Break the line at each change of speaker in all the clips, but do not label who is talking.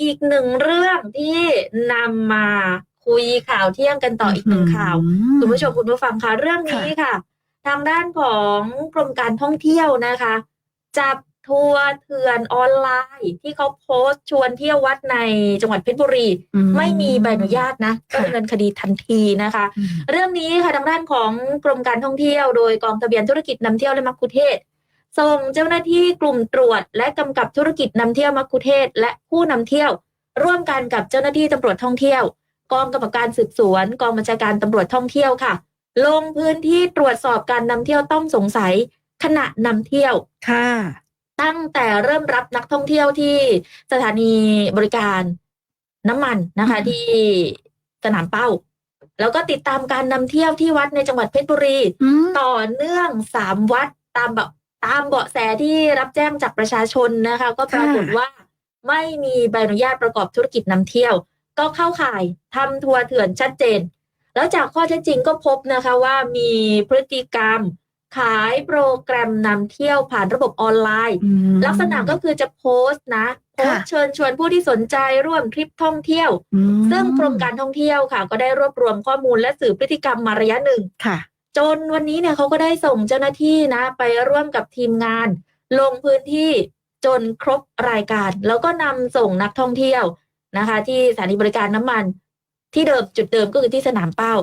อีกหนึ่งเรื่องที่นำมาคุยข่าวเที่ยงกันต่ออีกหนึ่งข่าว คุณผู้ชมคุณผู้ฟังคะเรื่องนี้ค่ะ ทางด้านของกรมการท่องเที่ยวนะคะ จับทัวร์เถื่อนออนไลน์ที่เขาโพสต์ชวนเที่ยววัดในจังหวัดเพชรบุรี
อื
ไม่มีใบอนุญาตนะก็
ค่ะ
ดำเนินคดีทันทีนะคะ
อืม
เรื่องนี้ค่ะทางด้านของกรมการท่องเที่ยว โดยกองทะเบียนธุรกิจนำเที่ยวและมักคุเทศก์ ส่งเจ้าหน้าที่กลุ่มตรวจ และกำกับธุรกิจนำเที่ยวมักคุเทศก์และผู้นำเที่ยว ร่วมกันกับเจ้าหน้าที่ตำรวจท่องเที่ยว กองกำกับการสืบสวน กองบัญชาการตำรวจท่องเที่ยวค่ะ ลงพื้นที่ตรวจสอบการนำเที่ยวต้องสงสัย ขณะนำเที่ยว
ค่ะ
ตั้งแต่เริ่มรับนักท่องเที่ยวที่สถานีบริการน้ำมันนะคะ
อืม
ที่สนามเป้า แล้วก็ติดตามการนำเที่ยวที่วัดในจังหวัดเพชรบุรี
อืม
ต่อเนื่องสามวัดตามแบบ ตามเบาะแสที่รับแจ้งจากประชาชนนะคะ ก็ปรากฏว่าไม่มีใบอนุญาตประกอบธุรกิจนำเที่ยว ก็เข้าข่ายทำทัวร์เถื่อนชัดเจน แล้วจากข้อเท็จจริงก็พบนะคะว่ามีพฤติกรรมขายโปรแกรมนำเที่ยวผ่านระบบออนไลน์
อืม
ลักษณะก็คือจะโพสต์นะโพสต์
ค่ะ
เชิญชวนผู้ที่สนใจร่วมทริปท่องเที่ยว
อืม
ซึ่งกรมการท่องเที่ยวค่ะ ก็ได้รวบรวมข้อมูลและสืบพฤติกรรมมาระยะหนึ่ง
ค่ะ
จนวันนี้เนี่ยเขาก็ได้ส่งเจ้าหน้าที่นะ ไปร่วมกับทีมงาน ลงพื้นที่จนครบรายการ แล้วก็นำส่งนักท่องเที่ยวนะคะ ที่สถานีบริการน้ำมัน ที่เดิมจุดเดิมก็คือที่สนามเป้า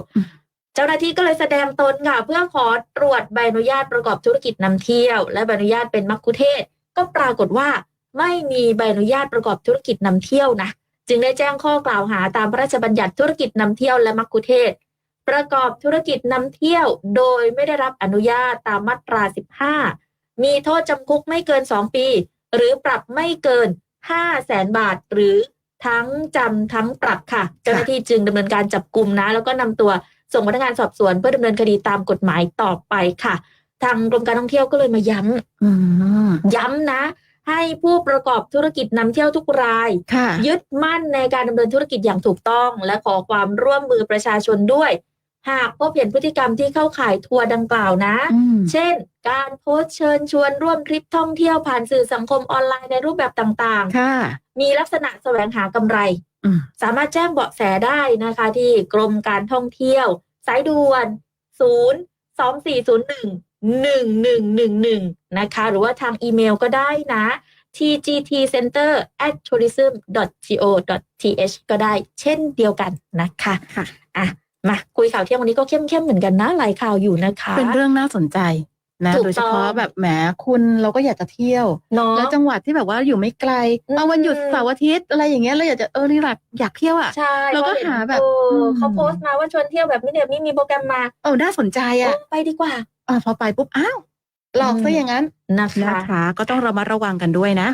เจ้าหน้าที่ก็เลยแสดงตนค่ะ เพื่อขอตรวจใบอนุญาตประกอบธุรกิจนำเที่ยว และใบอนุญาตเป็นมัคคุเทศ ก็ปรากฏว่าไม่มีใบอนุญาตประกอบธุรกิจนำเที่ยวนะจึงได้แจ้งข้อกล่าวหาตามพระราชบัญญัติธุรกิจนำเที่ยวและมัคคุเทศ ประกอบธุรกิจนำเที่ยวโดยไม่ได้รับอนุญาตตามมาตรา 15 มีโทษจำคุกไม่เกิน 2 ปี หรือปรับไม่เกิน5แสนบาท หรือทั้งจำทั้งปรับค่ะ เจ้าหน้าที่จึงดำเนินการจับกลุ่มนะ แล้วก็นำตัวส่งพนักงานสอบสวนเพื่อดำเนินคดีตามกฎหมายต่อไปค่ะ ทางกรมการท่องเที่ยวก็เลยมาย้ำ
อืม
ย้ำนะ ให้ผู้ประกอบธุรกิจนำเที่ยวทุกราย
ค่ะ
ยึดมั่นในการดำเนินธุรกิจอย่างถูกต้อง และขอความร่วมมือประชาชนด้วย หากพบเห็นพฤติกรรมที่เข้าข่ายทัวร์ดังกล่าวนะ
อืม
เช่น การโพสต์เชิญชวนร่วมทริปท่องเที่ยวผ่านสื่อสังคมออนไลน์ในรูปแบบต่าง
ค่ะ
ๆมีลักษณะแสวงหากำไร
อืม
สามารถแจ้งเบาะแสได้นะคะ ที่กรมการท่องเที่ยว สายด่วน 0 2 4 0 1 1 1 1 1 นะคะ หรือว่าทางอีเมลก็ได้นะ tgtcenter at tourism go th ก็ได้เช่นเดียวกันนะคะ
ค่ะ
อะ มาคุยข่าวเที่ยงวันนี้ก็เข้มๆเหมือนกันนะหลายข่าวอยู่นะคะ
เป็นเรื่องน่าสนใจนะ
ถูก
โดยเฉพาะ
ต้อง
แบบแหมคุณเราก็อยากจะเที่ยว
เนาะ
แล้วจังหวัดที่แบบว่าอยู่ไม่ไกล
อืม
เอาวันหยุดเสาร์อาทิตย์อะไรอย่างเงี้ยเราอยากจะเออนี่แหละอยากเที่ยวอะ
ใช่
เราก็
พอเน
หาแบบ
เอออ
ม
เขาโพสต์มาว่าชวนเที่ยวแบบนี้แบบนี้มีโปรแกรมมา
เออน่าสนใจอะ
เออไปดีกว่า
อ่าพอไปปุ๊บอ้าวหลอกซะอย่างนั้น
นะคะ
นะคะก็ต้องระมัดระวังกันด้วยนะ